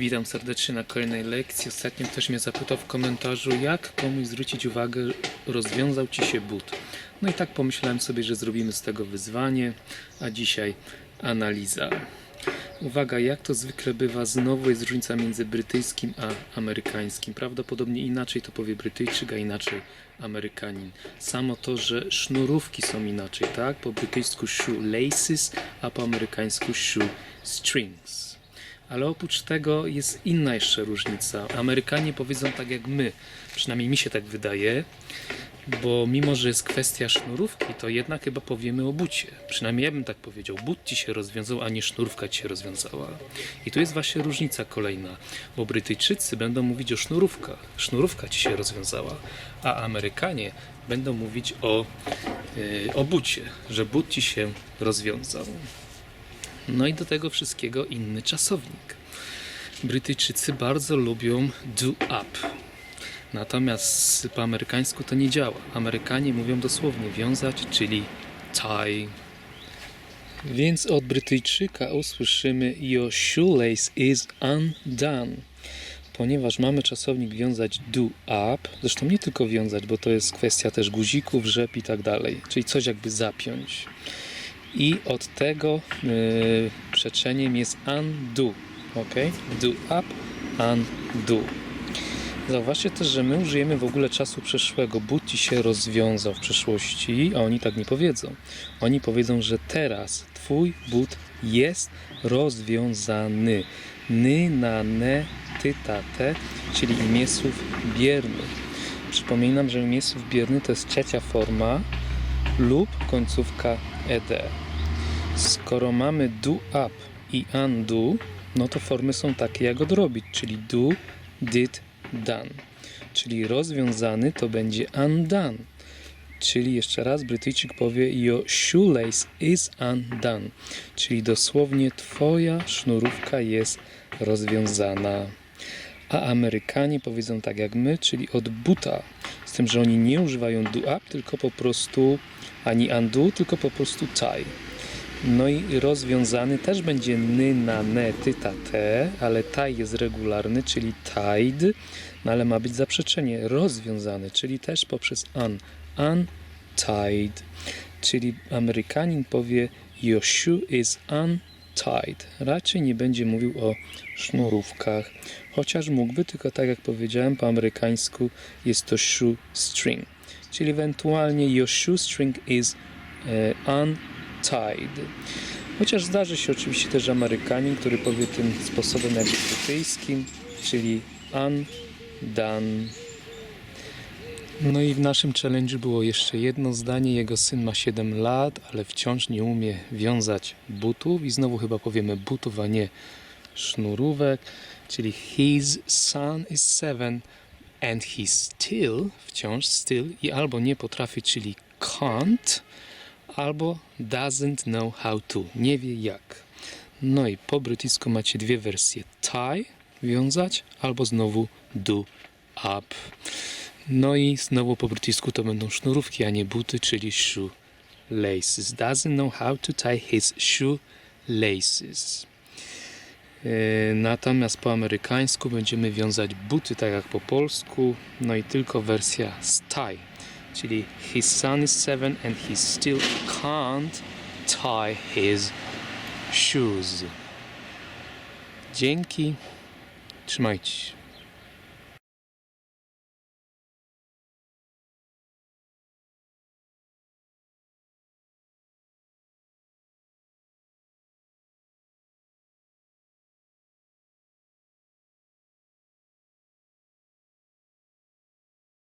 Witam serdecznie na kolejnej lekcji. Ostatnio ktoś mnie zapytał w komentarzu, jak komuś zwrócić uwagę, rozwiązał ci się but. No i tak pomyślałem sobie, że zrobimy z tego wyzwanie, a dzisiaj analiza. Uwaga, jak to zwykle bywa, znowu jest różnica między brytyjskim a amerykańskim. Prawdopodobnie inaczej to powie Brytyjczyk, a inaczej Amerykanin. Samo to, że sznurówki są inaczej, tak? Po brytyjsku shoelaces, a po amerykańsku shoestrings. Ale oprócz tego jest inna jeszcze różnica. Amerykanie powiedzą tak jak my, przynajmniej mi się tak wydaje, bo mimo, że jest kwestia sznurówki, to jednak chyba powiemy o bucie. Przynajmniej ja bym tak powiedział. But ci się rozwiązał, a nie sznurówka ci się rozwiązała. I tu jest właśnie różnica kolejna, bo Brytyjczycy będą mówić o sznurówkach. Sznurówka ci się rozwiązała, a Amerykanie będą mówić o, yy, o bucie, że but ci się rozwiązał. No i do tego wszystkiego inny czasownik. Brytyjczycy bardzo lubią do up. Natomiast po amerykańsku to nie działa. Amerykanie mówią dosłownie wiązać, czyli tie. Więc od Brytyjczyka usłyszymy Your shoelace is undone. Ponieważ mamy czasownik wiązać do up, zresztą nie tylko wiązać, bo to jest kwestia też guzików, rzep i tak dalej, czyli coś jakby zapiąć. I od tego yy, przeczeniem jest undo. Ok? Do up, undo. Zauważcie też, że my użyjemy w ogóle czasu przeszłego. But ci się rozwiązał w przeszłości, a oni tak nie powiedzą. Oni powiedzą, że teraz twój but jest rozwiązany. Ny, na, ne, ty, ta, te, czyli imiesłów biernych. Przypominam, że imiesłów bierny to jest trzecia forma lub końcówka ed. Skoro mamy do up i undo, no to formy są takie jak odrobić, czyli do, did, done. Czyli rozwiązany to będzie undone. Czyli jeszcze raz Brytyjczyk powie Your shoelace is undone. Czyli dosłownie Twoja sznurówka jest rozwiązana. A Amerykanie powiedzą tak jak my, czyli od buta. Z tym, że oni nie używają do up, tylko po prostu ani undo, tylko po prostu tie. No i rozwiązany też będzie ny, na, ne, ty, ta, te, ale taj jest regularny, czyli tied, no ale ma być zaprzeczenie rozwiązany, czyli też poprzez un, untied. Czyli Amerykanin powie your shoe is untied. Raczej nie będzie mówił o sznurówkach, chociaż mógłby, tylko tak jak powiedziałem, po amerykańsku jest to shoestring. Czyli ewentualnie your shoestring is e, untied tied. Chociaż zdarzy się oczywiście też Amerykanin, który powie tym sposobem jak brytyjskim, czyli undone. No i w naszym challenge było jeszcze jedno zdanie. Jego syn ma 7 lat, ale wciąż nie umie wiązać butów. I znowu chyba powiemy butów, a nie sznurówek. Czyli his son is 7 and he still, wciąż still i albo nie potrafi, czyli can't, albo doesn't know how to, nie wie jak. No i po brytyjsku macie dwie wersje: tie, wiązać, albo znowu do up. No i znowu po brytyjsku to będą sznurówki, a nie buty, czyli shoe laces. Doesn't know how to tie his shoe laces. Yy, Natomiast po amerykańsku będziemy wiązać buty tak jak po polsku, no i tylko wersja tie czyli his son is seven and he still can't tie his shoes. Dzięki. Trzymajcie się.